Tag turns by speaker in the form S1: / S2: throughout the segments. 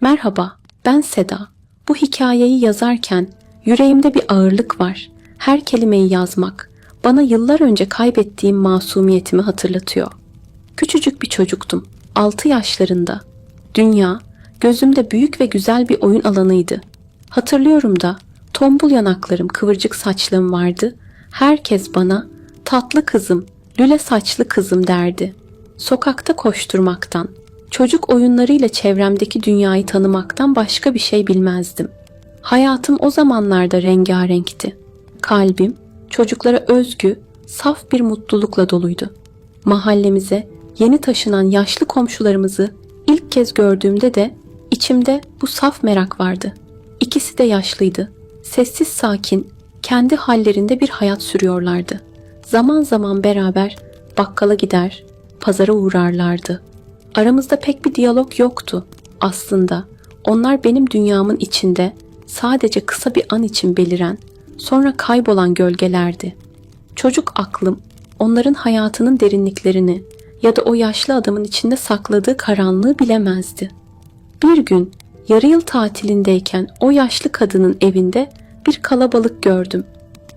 S1: Merhaba, ben Seda. Bu hikayeyi yazarken yüreğimde bir ağırlık var. Her kelimeyi yazmak bana yıllar önce kaybettiğim masumiyetimi hatırlatıyor. Küçücük bir çocuktum. 6 yaşlarında. Dünya gözümde büyük ve güzel bir oyun alanıydı. Hatırlıyorum da tombul yanaklarım, kıvırcık saçlığım vardı. Herkes bana tatlı kızım, lüle saçlı kızım derdi. Sokakta koşturmaktan, çocuk oyunlarıyla çevremdeki dünyayı tanımaktan başka bir şey bilmezdim. Hayatım o zamanlarda rengarenkti. Kalbim çocuklara özgü, saf bir mutlulukla doluydu. Mahallemize yeni taşınan yaşlı komşularımızı ilk kez gördüğümde de içimde bu saf merak vardı. İkisi de yaşlıydı. Sessiz sakin, kendi hallerinde bir hayat sürüyorlardı. Zaman zaman beraber bakkala gider, pazara uğrarlardı. Aramızda pek bir diyalog yoktu aslında. Onlar benim dünyamın içinde sadece kısa bir an için beliren, sonra kaybolan gölgelerdi. Çocuk aklım onların hayatının derinliklerini ya da o yaşlı adamın içinde sakladığı karanlığı bilemezdi. Bir gün yarı yıl tatilindeyken o yaşlı kadının evinde bir kalabalık gördüm.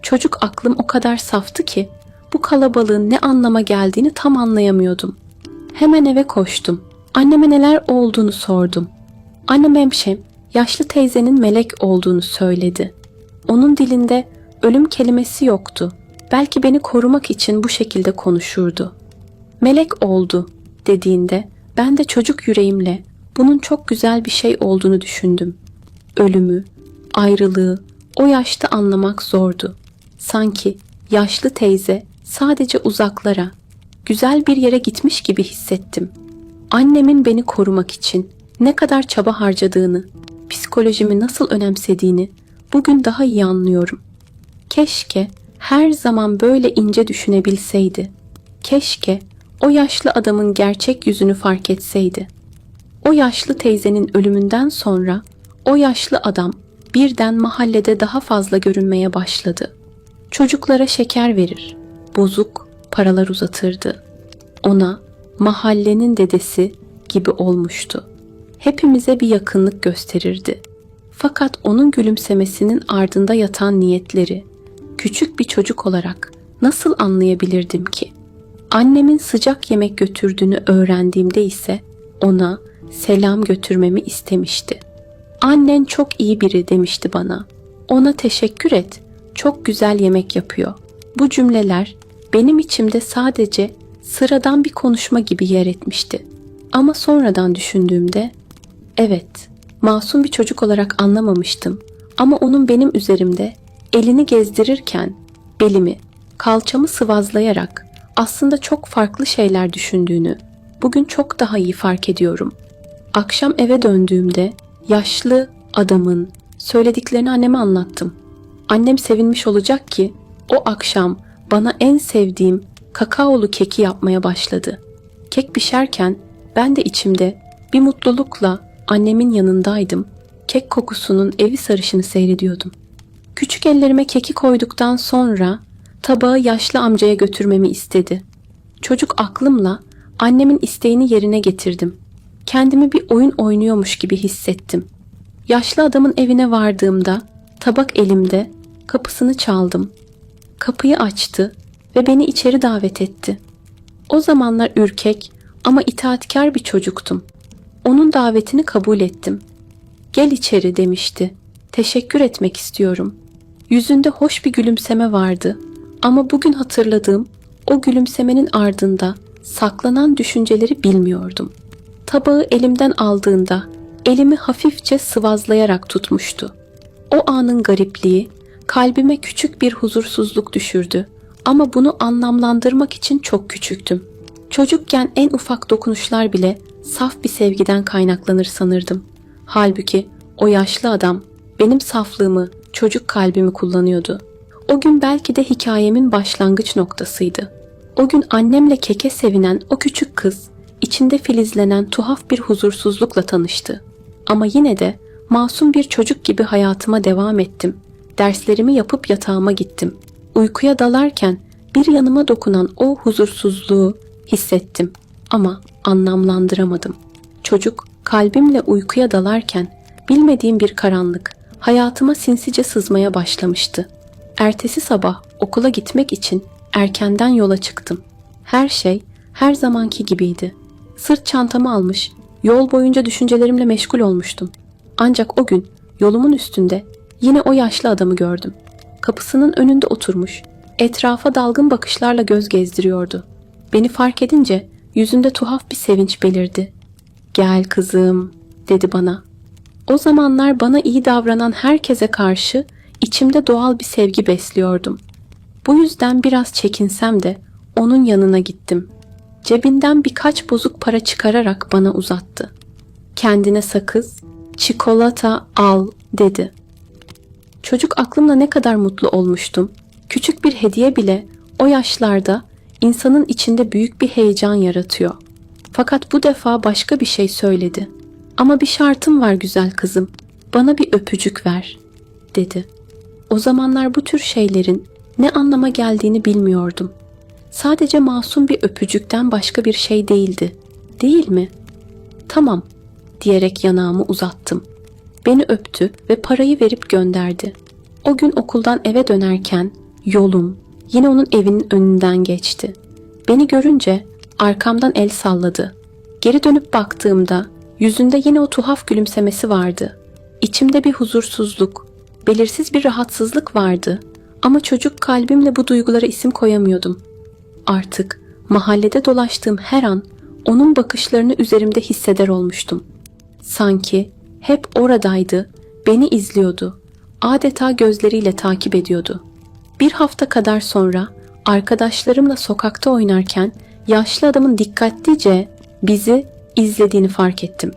S1: Çocuk aklım o kadar saftı ki bu kalabalığın ne anlama geldiğini tam anlayamıyordum. Hemen eve koştum. Anneme neler olduğunu sordum. Annem hemşem yaşlı teyzenin melek olduğunu söyledi. Onun dilinde ölüm kelimesi yoktu. Belki beni korumak için bu şekilde konuşurdu. Melek oldu dediğinde ben de çocuk yüreğimle bunun çok güzel bir şey olduğunu düşündüm. Ölümü, ayrılığı o yaşta anlamak zordu. Sanki yaşlı teyze sadece uzaklara, güzel bir yere gitmiş gibi hissettim. Annemin beni korumak için ne kadar çaba harcadığını, psikolojimi nasıl önemsediğini bugün daha iyi anlıyorum. Keşke her zaman böyle ince düşünebilseydi. Keşke o yaşlı adamın gerçek yüzünü fark etseydi. O yaşlı teyzenin ölümünden sonra o yaşlı adam birden mahallede daha fazla görünmeye başladı. Çocuklara şeker verir, bozuk paralar uzatırdı. Ona mahallenin dedesi gibi olmuştu. Hepimize bir yakınlık gösterirdi. Fakat onun gülümsemesinin ardında yatan niyetleri küçük bir çocuk olarak nasıl anlayabilirdim ki? Annemin sıcak yemek götürdüğünü öğrendiğimde ise ona selam götürmemi istemişti. Annen çok iyi biri demişti bana. Ona teşekkür et. Çok güzel yemek yapıyor. Bu cümleler benim içimde sadece sıradan bir konuşma gibi yer etmişti. Ama sonradan düşündüğümde evet, masum bir çocuk olarak anlamamıştım ama onun benim üzerimde elini gezdirirken belimi, kalçamı sıvazlayarak aslında çok farklı şeyler düşündüğünü bugün çok daha iyi fark ediyorum. Akşam eve döndüğümde yaşlı adamın söylediklerini anneme anlattım. Annem sevinmiş olacak ki o akşam bana en sevdiğim kakaolu keki yapmaya başladı. Kek pişerken ben de içimde bir mutlulukla annemin yanındaydım. Kek kokusunun evi sarışını seyrediyordum. Küçük ellerime keki koyduktan sonra tabağı yaşlı amcaya götürmemi istedi. Çocuk aklımla annemin isteğini yerine getirdim. Kendimi bir oyun oynuyormuş gibi hissettim. Yaşlı adamın evine vardığımda tabak elimde kapısını çaldım. Kapıyı açtı ve beni içeri davet etti. O zamanlar ürkek ama itaatkar bir çocuktum. Onun davetini kabul ettim. Gel içeri demişti. Teşekkür etmek istiyorum. Yüzünde hoş bir gülümseme vardı ama bugün hatırladığım o gülümsemenin ardında saklanan düşünceleri bilmiyordum. Tabağı elimden aldığında elimi hafifçe sıvazlayarak tutmuştu. O anın garipliği kalbime küçük bir huzursuzluk düşürdü ama bunu anlamlandırmak için çok küçüktüm. Çocukken en ufak dokunuşlar bile saf bir sevgiden kaynaklanır sanırdım. Halbuki o yaşlı adam benim saflığımı, çocuk kalbimi kullanıyordu. O gün belki de hikayemin başlangıç noktasıydı. O gün annemle keke sevinen o küçük kız içinde filizlenen tuhaf bir huzursuzlukla tanıştı. Ama yine de masum bir çocuk gibi hayatıma devam ettim. Derslerimi yapıp yatağıma gittim. Uykuya dalarken bir yanıma dokunan o huzursuzluğu hissettim ama anlamlandıramadım. çocuk kalbimle uykuya dalarken bilmediğim bir karanlık hayatıma sinsice sızmaya başlamıştı. Ertesi sabah okula gitmek için erkenden yola çıktım. Her şey her zamanki gibiydi. Sırt çantamı almış, yol boyunca düşüncelerimle meşgul olmuştum. Ancak o gün yolumun üstünde yine o yaşlı adamı gördüm. Kapısının önünde oturmuş, etrafa dalgın bakışlarla göz gezdiriyordu. Beni fark edince yüzünde tuhaf bir sevinç belirdi. Gel kızım, dedi bana. O zamanlar bana iyi davranan herkese karşı içimde doğal bir sevgi besliyordum. Bu yüzden biraz çekinsem de onun yanına gittim. Cebinden birkaç bozuk para çıkararak bana uzattı. Kendine sakız, çikolata al dedi. Çocuk aklımla ne kadar mutlu olmuştum. Küçük bir hediye bile o yaşlarda insanın içinde büyük bir heyecan yaratıyor. Fakat bu defa başka bir şey söyledi. Ama bir şartım var güzel kızım. Bana bir öpücük ver, dedi. O zamanlar bu tür şeylerin ne anlama geldiğini bilmiyordum. Sadece masum bir öpücükten başka bir şey değildi. Değil mi? Tamam, diyerek yanağımı uzattım. Beni öptü ve parayı verip gönderdi. O gün okuldan eve dönerken yolum yine onun evinin önünden geçti. Beni görünce arkamdan el salladı. Geri dönüp baktığımda yüzünde yine o tuhaf gülümsemesi vardı. İçimde bir huzursuzluk, belirsiz bir rahatsızlık vardı ama çocuk kalbimle bu duygulara isim koyamıyordum. Artık mahallede dolaştığım her an onun bakışlarını üzerimde hisseder olmuştum. Sanki hep oradaydı, beni izliyordu. Adeta gözleriyle takip ediyordu. Bir hafta kadar sonra arkadaşlarımla sokakta oynarken yaşlı adamın dikkatlice bizi izlediğini fark ettim.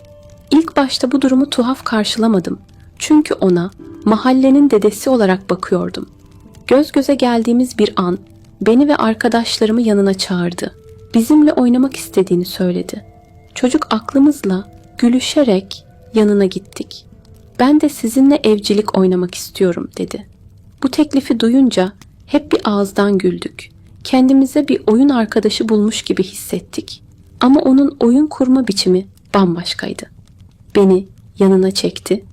S1: İlk başta bu durumu tuhaf karşılamadım. Çünkü ona mahallenin dedesi olarak bakıyordum. Göz göze geldiğimiz bir an beni ve arkadaşlarımı yanına çağırdı. Bizimle oynamak istediğini söyledi. Çocuk aklımızla gülüşerek yanına gittik. Ben de sizinle evcilik oynamak istiyorum dedi. Bu teklifi duyunca hep bir ağızdan güldük. Kendimize bir oyun arkadaşı bulmuş gibi hissettik. Ama onun oyun kurma biçimi bambaşkaydı. Beni yanına çekti.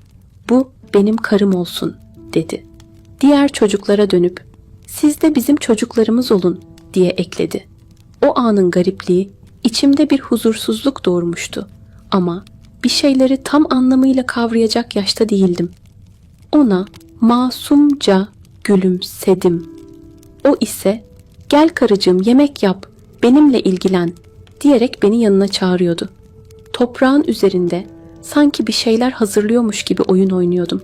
S1: Bu benim karım olsun dedi. Diğer çocuklara dönüp siz de bizim çocuklarımız olun diye ekledi. O anın garipliği içimde bir huzursuzluk doğurmuştu. Ama bir şeyleri tam anlamıyla kavrayacak yaşta değildim. Ona masumca gülümsedim. O ise gel karıcığım yemek yap, benimle ilgilen diyerek beni yanına çağırıyordu. Toprağın üzerinde sanki bir şeyler hazırlıyormuş gibi oyun oynuyordum.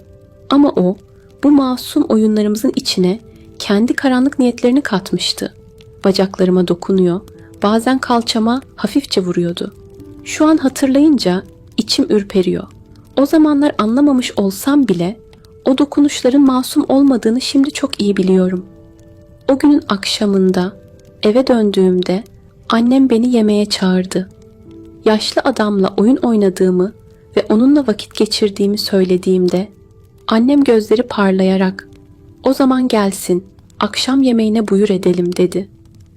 S1: Ama o bu masum oyunlarımızın içine kendi karanlık niyetlerini katmıştı. Bacaklarıma dokunuyor, bazen kalçama hafifçe vuruyordu. Şu an hatırlayınca içim ürperiyor. O zamanlar anlamamış olsam bile o dokunuşların masum olmadığını şimdi çok iyi biliyorum. O günün akşamında eve döndüğümde annem beni yemeğe çağırdı. Yaşlı adamla oyun oynadığımı ve onunla vakit geçirdiğimi söylediğimde annem gözleri parlayarak "O zaman gelsin, akşam yemeğine buyur edelim." dedi.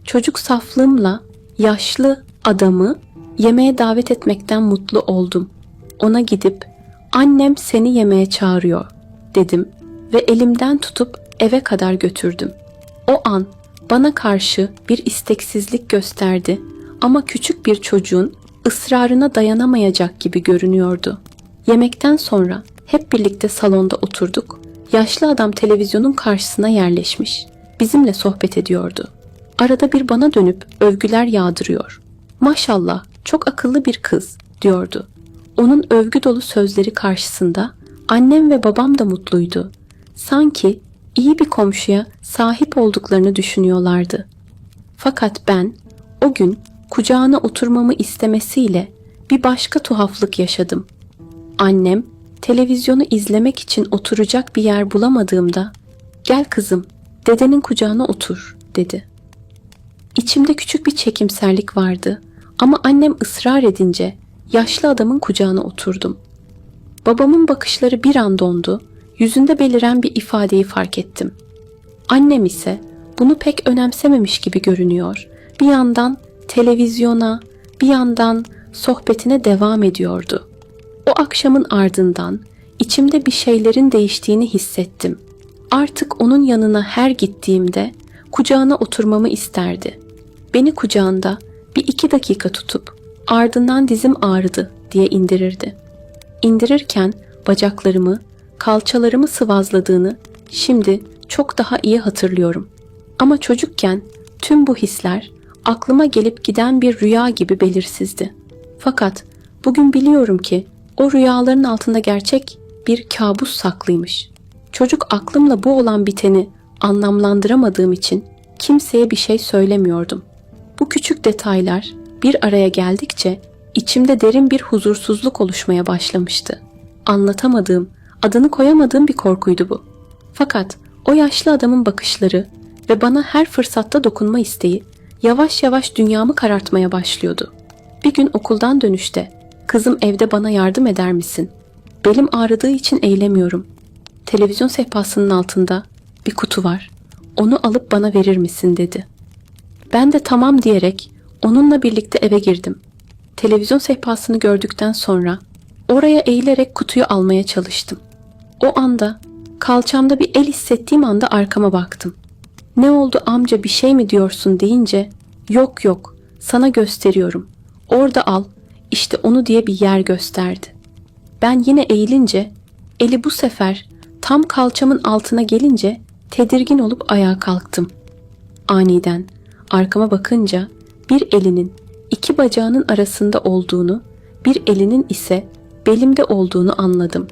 S1: Çocuk saflığımla yaşlı adamı yemeğe davet etmekten mutlu oldum. Ona gidip "Annem seni yemeğe çağırıyor." dedim ve elimden tutup eve kadar götürdüm. O an bana karşı bir isteksizlik gösterdi ama küçük bir çocuğun ısrarına dayanamayacak gibi görünüyordu. Yemekten sonra hep birlikte salonda oturduk. Yaşlı adam televizyonun karşısına yerleşmiş. Bizimle sohbet ediyordu. Arada bir bana dönüp övgüler yağdırıyor. Maşallah çok akıllı bir kız diyordu. Onun övgü dolu sözleri karşısında annem ve babam da mutluydu. Sanki iyi bir komşuya sahip olduklarını düşünüyorlardı. Fakat ben o gün kucağına oturmamı istemesiyle bir başka tuhaflık yaşadım. Annem televizyonu izlemek için oturacak bir yer bulamadığımda "Gel kızım, dedenin kucağına otur." dedi. İçimde küçük bir çekimserlik vardı ama annem ısrar edince yaşlı adamın kucağına oturdum. Babamın bakışları bir an dondu, yüzünde beliren bir ifadeyi fark ettim. Annem ise bunu pek önemsememiş gibi görünüyor. Bir yandan televizyona, bir yandan sohbetine devam ediyordu. O akşamın ardından içimde bir şeylerin değiştiğini hissettim. Artık onun yanına her gittiğimde kucağına oturmamı isterdi. Beni kucağında bir iki dakika tutup ardından dizim ağrıdı diye indirirdi. İndirirken bacaklarımı, kalçalarımı sıvazladığını şimdi çok daha iyi hatırlıyorum. Ama çocukken tüm bu hisler aklıma gelip giden bir rüya gibi belirsizdi. Fakat bugün biliyorum ki o rüyaların altında gerçek bir kabus saklıymış. Çocuk aklımla bu olan biteni anlamlandıramadığım için kimseye bir şey söylemiyordum. Bu küçük detaylar bir araya geldikçe içimde derin bir huzursuzluk oluşmaya başlamıştı. Anlatamadığım, adını koyamadığım bir korkuydu bu. Fakat o yaşlı adamın bakışları ve bana her fırsatta dokunma isteği yavaş yavaş dünyamı karartmaya başlıyordu. Bir gün okuldan dönüşte kızım evde bana yardım eder misin? Belim ağrıdığı için eğilemiyorum. Televizyon sehpasının altında bir kutu var. Onu alıp bana verir misin dedi. Ben de tamam diyerek onunla birlikte eve girdim. Televizyon sehpasını gördükten sonra oraya eğilerek kutuyu almaya çalıştım. O anda kalçamda bir el hissettiğim anda arkama baktım. Ne oldu amca bir şey mi diyorsun deyince yok yok sana gösteriyorum. Orada al işte onu diye bir yer gösterdi. Ben yine eğilince eli bu sefer tam kalçamın altına gelince tedirgin olup ayağa kalktım. Aniden arkama bakınca bir elinin iki bacağının arasında olduğunu, bir elinin ise belimde olduğunu anladım.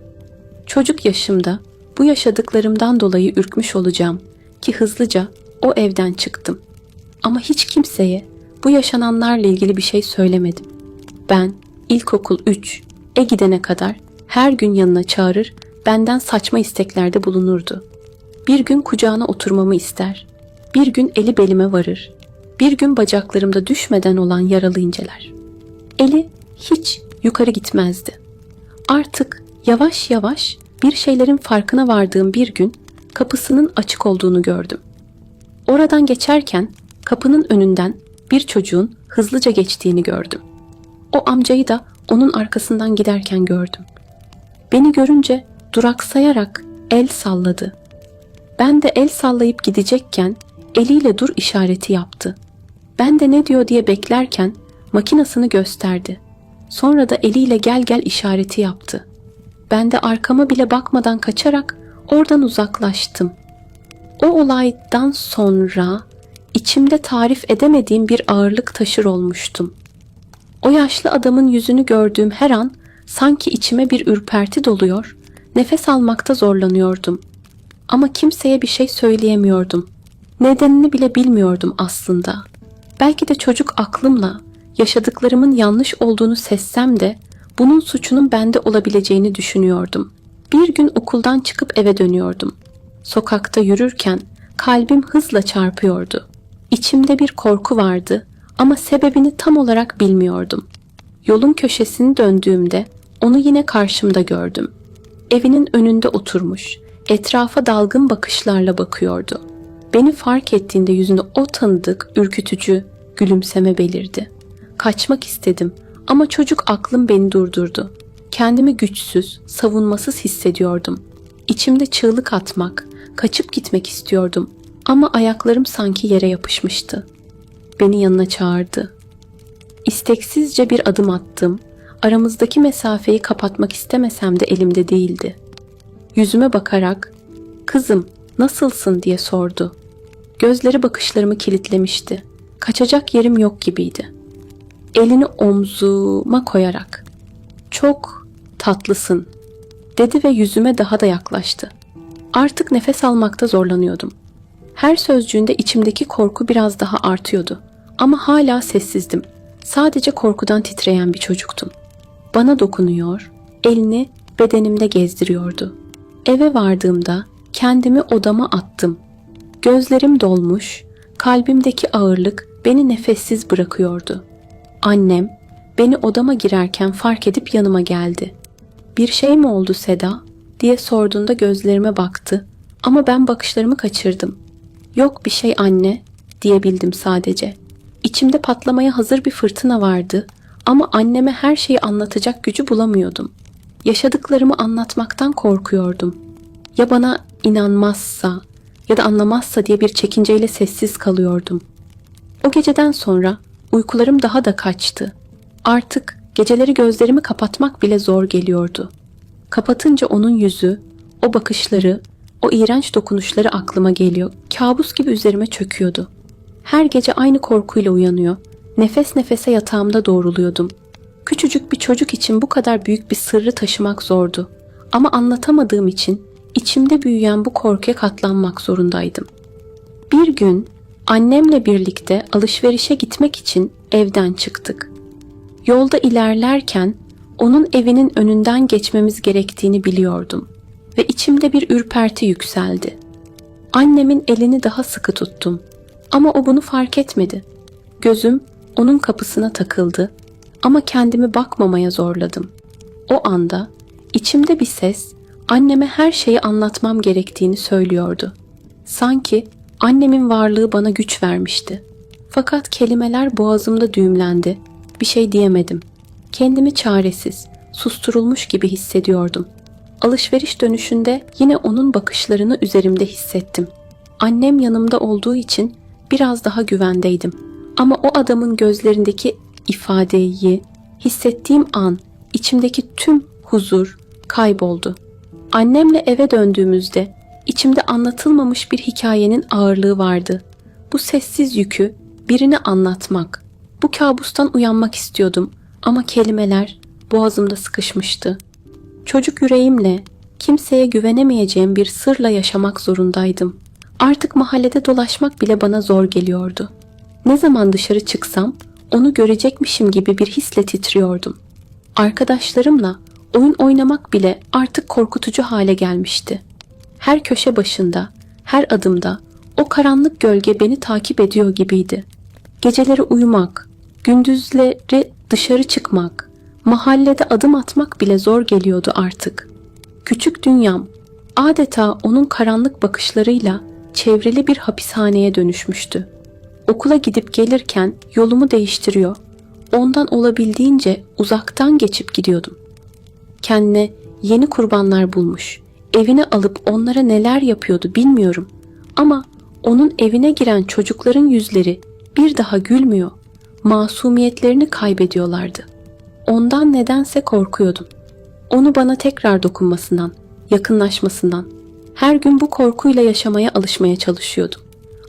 S1: Çocuk yaşımda bu yaşadıklarımdan dolayı ürkmüş olacağım ki hızlıca o evden çıktım. Ama hiç kimseye bu yaşananlarla ilgili bir şey söylemedim. Ben ilkokul 3 e gidene kadar her gün yanına çağırır, benden saçma isteklerde bulunurdu. Bir gün kucağına oturmamı ister, bir gün eli belime varır, bir gün bacaklarımda düşmeden olan yaralı inceler. Eli hiç yukarı gitmezdi. Artık yavaş yavaş bir şeylerin farkına vardığım bir gün kapısının açık olduğunu gördüm. Oradan geçerken kapının önünden bir çocuğun hızlıca geçtiğini gördüm. O amcayı da onun arkasından giderken gördüm. Beni görünce duraksayarak el salladı. Ben de el sallayıp gidecekken eliyle dur işareti yaptı. Ben de ne diyor diye beklerken makinasını gösterdi. Sonra da eliyle gel gel işareti yaptı. Ben de arkama bile bakmadan kaçarak oradan uzaklaştım. O olaydan sonra içimde tarif edemediğim bir ağırlık taşır olmuştum. O yaşlı adamın yüzünü gördüğüm her an sanki içime bir ürperti doluyor, nefes almakta zorlanıyordum. Ama kimseye bir şey söyleyemiyordum. Nedenini bile bilmiyordum aslında. Belki de çocuk aklımla yaşadıklarımın yanlış olduğunu sessem de bunun suçunun bende olabileceğini düşünüyordum. Bir gün okuldan çıkıp eve dönüyordum. Sokakta yürürken kalbim hızla çarpıyordu. İçimde bir korku vardı ama sebebini tam olarak bilmiyordum. Yolun köşesini döndüğümde onu yine karşımda gördüm. Evinin önünde oturmuş, etrafa dalgın bakışlarla bakıyordu. Beni fark ettiğinde yüzünde o tanıdık, ürkütücü gülümseme belirdi. Kaçmak istedim ama çocuk aklım beni durdurdu. Kendimi güçsüz, savunmasız hissediyordum. İçimde çığlık atmak, kaçıp gitmek istiyordum ama ayaklarım sanki yere yapışmıştı. Beni yanına çağırdı. İsteksizce bir adım attım. Aramızdaki mesafeyi kapatmak istemesem de elimde değildi. Yüzüme bakarak, "Kızım, nasılsın?" diye sordu. Gözleri bakışlarımı kilitlemişti. Kaçacak yerim yok gibiydi. Elini omzuma koyarak, "Çok tatlısın." dedi ve yüzüme daha da yaklaştı. Artık nefes almakta zorlanıyordum. Her sözcüğünde içimdeki korku biraz daha artıyordu. Ama hala sessizdim. Sadece korkudan titreyen bir çocuktum. Bana dokunuyor, elini bedenimde gezdiriyordu. Eve vardığımda kendimi odama attım. Gözlerim dolmuş, kalbimdeki ağırlık beni nefessiz bırakıyordu. Annem beni odama girerken fark edip yanıma geldi. Bir şey mi oldu Seda diye sorduğunda gözlerime baktı ama ben bakışlarımı kaçırdım. Yok bir şey anne diyebildim sadece. İçimde patlamaya hazır bir fırtına vardı Ama anneme her şeyi anlatacak gücü bulamıyordum. Yaşadıklarımı anlatmaktan korkuyordum. Ya bana inanmazsa ya da anlamazsa diye bir çekinceyle sessiz kalıyordum. O geceden sonra uykularım daha da kaçtı. Artık geceleri gözlerimi kapatmak bile zor geliyordu. Kapatınca onun yüzü, o bakışları, o iğrenç dokunuşları aklıma geliyor. Kabus gibi üzerime çöküyordu. Her gece aynı korkuyla uyanıyor. Nefes nefese yatağımda doğruluyordum. Küçücük bir çocuk için bu kadar büyük bir sırrı taşımak zordu. Ama anlatamadığım için içimde büyüyen bu korkuya katlanmak zorundaydım. Bir gün annemle birlikte alışverişe gitmek için evden çıktık. Yolda ilerlerken onun evinin önünden geçmemiz gerektiğini biliyordum ve içimde bir ürperti yükseldi. Annemin elini daha sıkı tuttum ama o bunu fark etmedi. Gözüm onun kapısına takıldı ama kendimi bakmamaya zorladım. O anda içimde bir ses anneme her şeyi anlatmam gerektiğini söylüyordu. Sanki annemin varlığı bana güç vermişti. Fakat kelimeler boğazımda düğümlendi. Bir şey diyemedim. Kendimi çaresiz, susturulmuş gibi hissediyordum. Alışveriş dönüşünde yine onun bakışlarını üzerimde hissettim. Annem yanımda olduğu için biraz daha güvendeydim. Ama o adamın gözlerindeki ifadeyi hissettiğim an içimdeki tüm huzur kayboldu. Annemle eve döndüğümüzde içimde anlatılmamış bir hikayenin ağırlığı vardı. Bu sessiz yükü birine anlatmak. Bu kabustan uyanmak istiyordum ama kelimeler boğazımda sıkışmıştı. Çocuk yüreğimle kimseye güvenemeyeceğim bir sırla yaşamak zorundaydım. Artık mahallede dolaşmak bile bana zor geliyordu. Ne zaman dışarı çıksam onu görecekmişim gibi bir hisle titriyordum. Arkadaşlarımla oyun oynamak bile artık korkutucu hale gelmişti. Her köşe başında, her adımda o karanlık gölge beni takip ediyor gibiydi. Geceleri uyumak, gündüzleri dışarı çıkmak, mahallede adım atmak bile zor geliyordu artık. Küçük dünyam adeta onun karanlık bakışlarıyla çevrili bir hapishaneye dönüşmüştü. Okula gidip gelirken yolumu değiştiriyor. Ondan olabildiğince uzaktan geçip gidiyordum. Kendine yeni kurbanlar bulmuş. Evine alıp onlara neler yapıyordu bilmiyorum. Ama onun evine giren çocukların yüzleri bir daha gülmüyor. Masumiyetlerini kaybediyorlardı. Ondan nedense korkuyordum. Onu bana tekrar dokunmasından, yakınlaşmasından. Her gün bu korkuyla yaşamaya alışmaya çalışıyordum.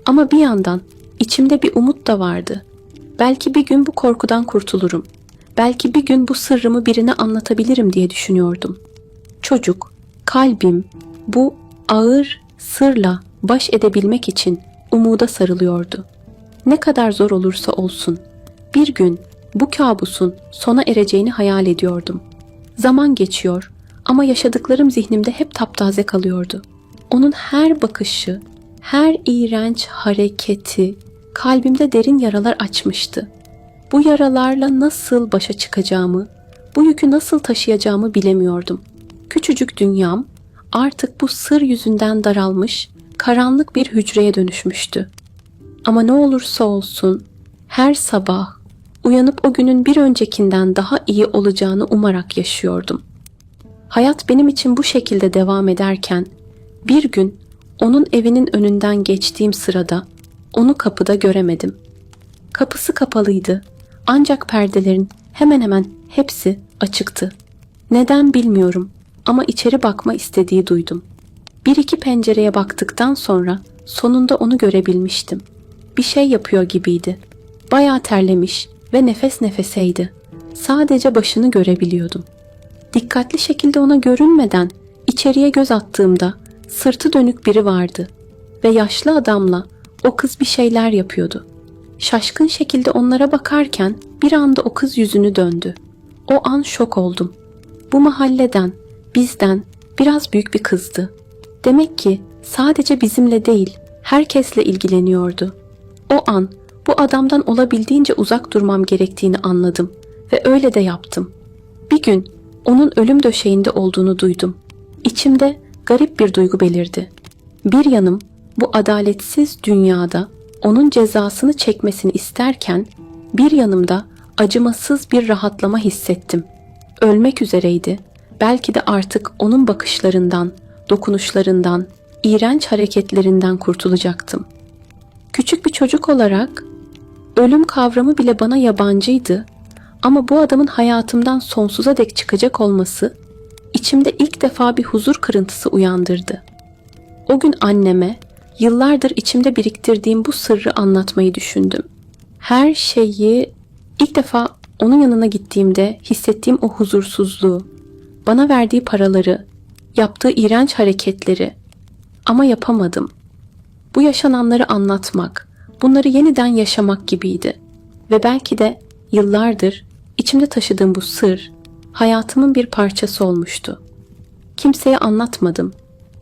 S1: Ama bir yandan içimde bir umut da vardı. Belki bir gün bu korkudan kurtulurum. Belki bir gün bu sırrımı birine anlatabilirim diye düşünüyordum. Çocuk, kalbim bu ağır sırla baş edebilmek için umuda sarılıyordu. Ne kadar zor olursa olsun bir gün bu kabusun sona ereceğini hayal ediyordum. Zaman geçiyor ama yaşadıklarım zihnimde hep taptaze kalıyordu. Onun her bakışı, her iğrenç hareketi kalbimde derin yaralar açmıştı. Bu yaralarla nasıl başa çıkacağımı, bu yükü nasıl taşıyacağımı bilemiyordum. Küçücük dünyam artık bu sır yüzünden daralmış, karanlık bir hücreye dönüşmüştü. Ama ne olursa olsun her sabah uyanıp o günün bir öncekinden daha iyi olacağını umarak yaşıyordum. Hayat benim için bu şekilde devam ederken bir gün onun evinin önünden geçtiğim sırada onu kapıda göremedim. Kapısı kapalıydı ancak perdelerin hemen hemen hepsi açıktı. Neden bilmiyorum ama içeri bakma istediği duydum. Bir iki pencereye baktıktan sonra sonunda onu görebilmiştim. Bir şey yapıyor gibiydi. Bayağı terlemiş ve nefes nefeseydi. Sadece başını görebiliyordum. Dikkatli şekilde ona görünmeden içeriye göz attığımda sırtı dönük biri vardı ve yaşlı adamla o kız bir şeyler yapıyordu. Şaşkın şekilde onlara bakarken bir anda o kız yüzünü döndü. O an şok oldum. Bu mahalleden, bizden biraz büyük bir kızdı. Demek ki sadece bizimle değil, herkesle ilgileniyordu. O an bu adamdan olabildiğince uzak durmam gerektiğini anladım ve öyle de yaptım. Bir gün onun ölüm döşeğinde olduğunu duydum. İçimde garip bir duygu belirdi. Bir yanım bu adaletsiz dünyada onun cezasını çekmesini isterken bir yanımda acımasız bir rahatlama hissettim. Ölmek üzereydi. Belki de artık onun bakışlarından, dokunuşlarından, iğrenç hareketlerinden kurtulacaktım. Küçük bir çocuk olarak ölüm kavramı bile bana yabancıydı ama bu adamın hayatımdan sonsuza dek çıkacak olması içimde ilk defa bir huzur kırıntısı uyandırdı. O gün anneme yıllardır içimde biriktirdiğim bu sırrı anlatmayı düşündüm. Her şeyi ilk defa onun yanına gittiğimde hissettiğim o huzursuzluğu, bana verdiği paraları, yaptığı iğrenç hareketleri ama yapamadım. Bu yaşananları anlatmak, bunları yeniden yaşamak gibiydi. Ve belki de yıllardır içimde taşıdığım bu sır hayatımın bir parçası olmuştu. Kimseye anlatmadım.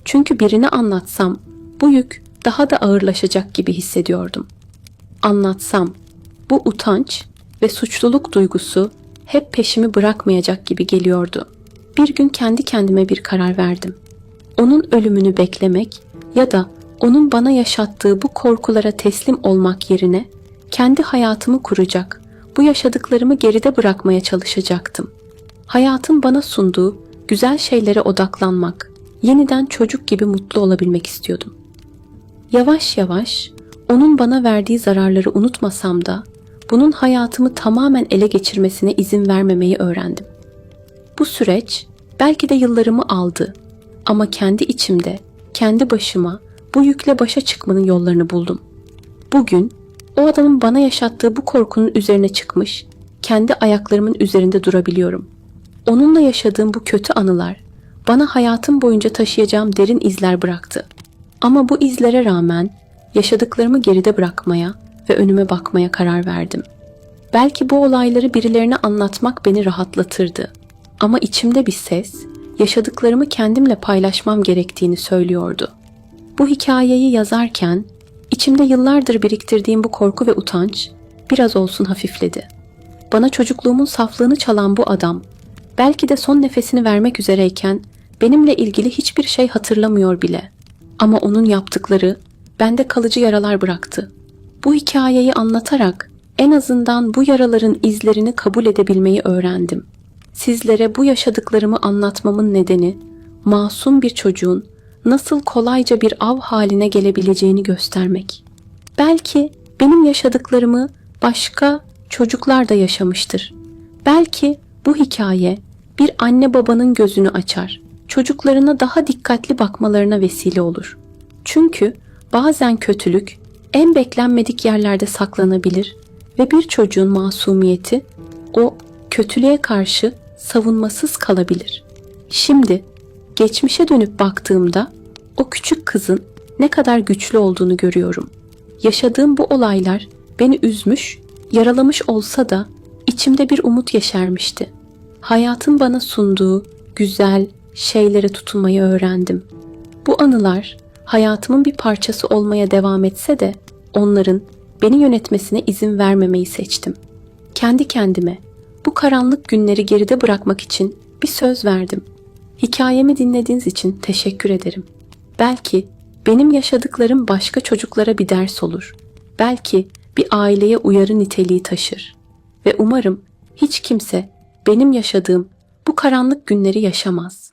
S1: Çünkü birine anlatsam bu yük daha da ağırlaşacak gibi hissediyordum. Anlatsam bu utanç ve suçluluk duygusu hep peşimi bırakmayacak gibi geliyordu. Bir gün kendi kendime bir karar verdim. Onun ölümünü beklemek ya da onun bana yaşattığı bu korkulara teslim olmak yerine kendi hayatımı kuracak, bu yaşadıklarımı geride bırakmaya çalışacaktım. Hayatın bana sunduğu güzel şeylere odaklanmak, yeniden çocuk gibi mutlu olabilmek istiyordum. Yavaş yavaş onun bana verdiği zararları unutmasam da bunun hayatımı tamamen ele geçirmesine izin vermemeyi öğrendim. Bu süreç belki de yıllarımı aldı ama kendi içimde, kendi başıma bu yükle başa çıkmanın yollarını buldum. Bugün o adamın bana yaşattığı bu korkunun üzerine çıkmış, kendi ayaklarımın üzerinde durabiliyorum. Onunla yaşadığım bu kötü anılar bana hayatım boyunca taşıyacağım derin izler bıraktı. Ama bu izlere rağmen yaşadıklarımı geride bırakmaya ve önüme bakmaya karar verdim. Belki bu olayları birilerine anlatmak beni rahatlatırdı. Ama içimde bir ses, yaşadıklarımı kendimle paylaşmam gerektiğini söylüyordu. Bu hikayeyi yazarken içimde yıllardır biriktirdiğim bu korku ve utanç biraz olsun hafifledi. Bana çocukluğumun saflığını çalan bu adam belki de son nefesini vermek üzereyken benimle ilgili hiçbir şey hatırlamıyor bile. Ama onun yaptıkları bende kalıcı yaralar bıraktı. Bu hikayeyi anlatarak en azından bu yaraların izlerini kabul edebilmeyi öğrendim. Sizlere bu yaşadıklarımı anlatmamın nedeni masum bir çocuğun nasıl kolayca bir av haline gelebileceğini göstermek. Belki benim yaşadıklarımı başka çocuklar da yaşamıştır. Belki bu hikaye bir anne babanın gözünü açar. Çocuklarına daha dikkatli bakmalarına vesile olur. Çünkü bazen kötülük en beklenmedik yerlerde saklanabilir ve bir çocuğun masumiyeti o kötülüğe karşı savunmasız kalabilir. Şimdi geçmişe dönüp baktığımda o küçük kızın ne kadar güçlü olduğunu görüyorum. Yaşadığım bu olaylar beni üzmüş, yaralamış olsa da içimde bir umut yeşermişti. Hayatın bana sunduğu güzel şeylere tutunmayı öğrendim. Bu anılar hayatımın bir parçası olmaya devam etse de onların beni yönetmesine izin vermemeyi seçtim. Kendi kendime bu karanlık günleri geride bırakmak için bir söz verdim. Hikayemi dinlediğiniz için teşekkür ederim. Belki benim yaşadıklarım başka çocuklara bir ders olur. Belki bir aileye uyarı niteliği taşır. Ve umarım hiç kimse benim yaşadığım bu karanlık günleri yaşamaz.